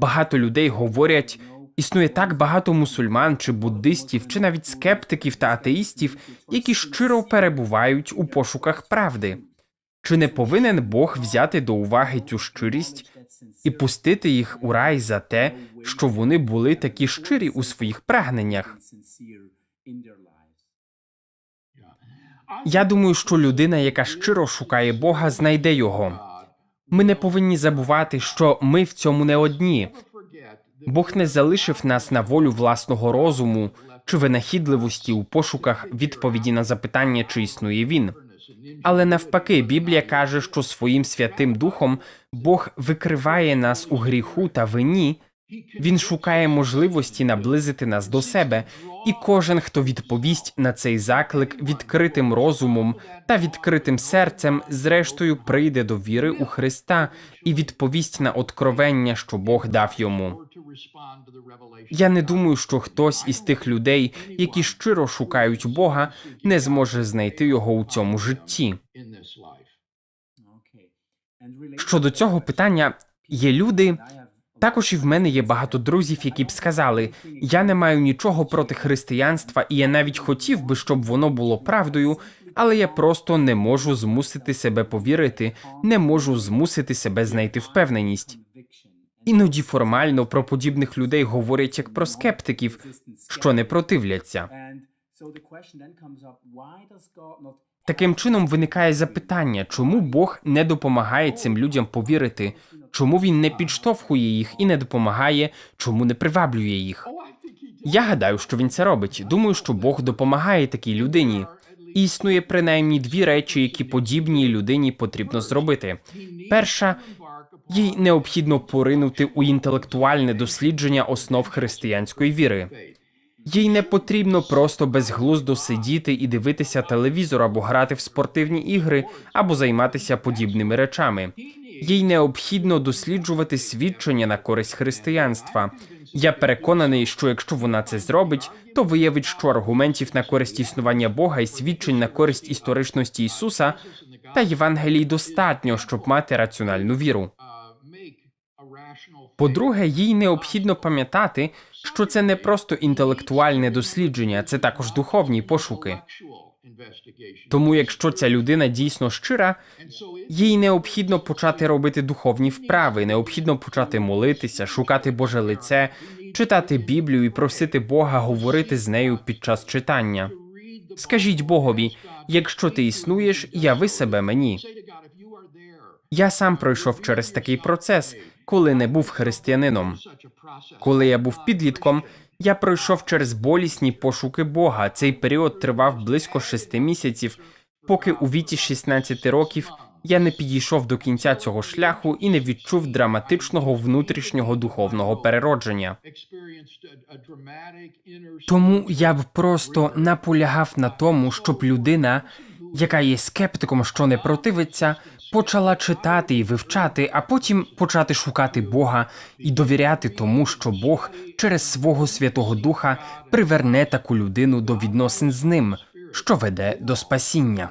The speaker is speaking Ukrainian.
Багато людей говорять, існує так багато мусульман чи буддистів, чи навіть скептиків та атеїстів, які щиро перебувають у пошуках правди. Чи не повинен Бог взяти до уваги цю щирість і пустити їх у рай за те, що вони були такі щирі у своїх прагненнях? Я думаю, що людина, яка щиро шукає Бога, знайде його. Ми не повинні забувати, що ми в цьому не одні. Бог не залишив нас на волю власного розуму чи винахідливості у пошуках відповіді на запитання, чи існує він. Але навпаки, Біблія каже, що своїм святим духом Бог викриває нас у гріху та вині. Він шукає можливості наблизити нас до себе, і кожен, хто відповість на цей заклик відкритим розумом та відкритим серцем, зрештою прийде до віри у Христа і відповість на откровення, що Бог дав йому. Я не думаю, що хтось із тих людей, які щиро шукають Бога, не зможе знайти його у цьому житті. Щодо цього питання, є люди. Також і в мене є багато друзів, які б сказали: я не маю нічого проти християнства, і я навіть хотів би, щоб воно було правдою, але я просто не можу змусити себе повірити, не можу змусити себе знайти впевненість. Іноді формально про подібних людей говорять як про скептиків, що не противляться. Таким чином виникає запитання, чому Бог не допомагає цим людям повірити, чому він не підштовхує їх і не допомагає, чому не приваблює їх. Я гадаю, що він це робить. Думаю, що Бог допомагає такій людині. Існує принаймні дві речі, які подібній людині потрібно зробити. Перша їй необхідно поринути у інтелектуальне дослідження основ християнської віри. Їй не потрібно просто безглуздо сидіти і дивитися телевізор або грати в спортивні ігри, або займатися подібними речами. Їй необхідно досліджувати свідчення на користь християнства. Я переконаний, що якщо вона це зробить, то виявить, що аргументів на користь існування Бога і свідчень на користь історичності Ісуса та Євангелій достатньо, щоб мати раціональну віру. По-друге, їй необхідно пам'ятати, що це не просто інтелектуальне дослідження, це також духовні пошуки. Тому, якщо ця людина дійсно щира, їй необхідно почати робити духовні вправи, необхідно почати молитися, шукати Боже лице, читати Біблію і просити Бога говорити з нею під час читання. Скажіть Богові, якщо ти існуєш, яви себе мені. Я сам пройшов через такий процес, коли не був християнином. Коли я був підлітком, я пройшов через болісні пошуки Бога. Цей період тривав близько шести місяців, поки у віці 16 років я не підійшов до кінця цього шляху і не відчув драматичного внутрішнього духовного переродження. Тому я б просто наполягав на тому, щоб людина, яка є скептиком, що не противиться, почала читати і вивчати, а потім почати шукати Бога і довіряти тому, що Бог через свого Святого Духа приверне таку людину до відносин з ним, що веде до спасіння.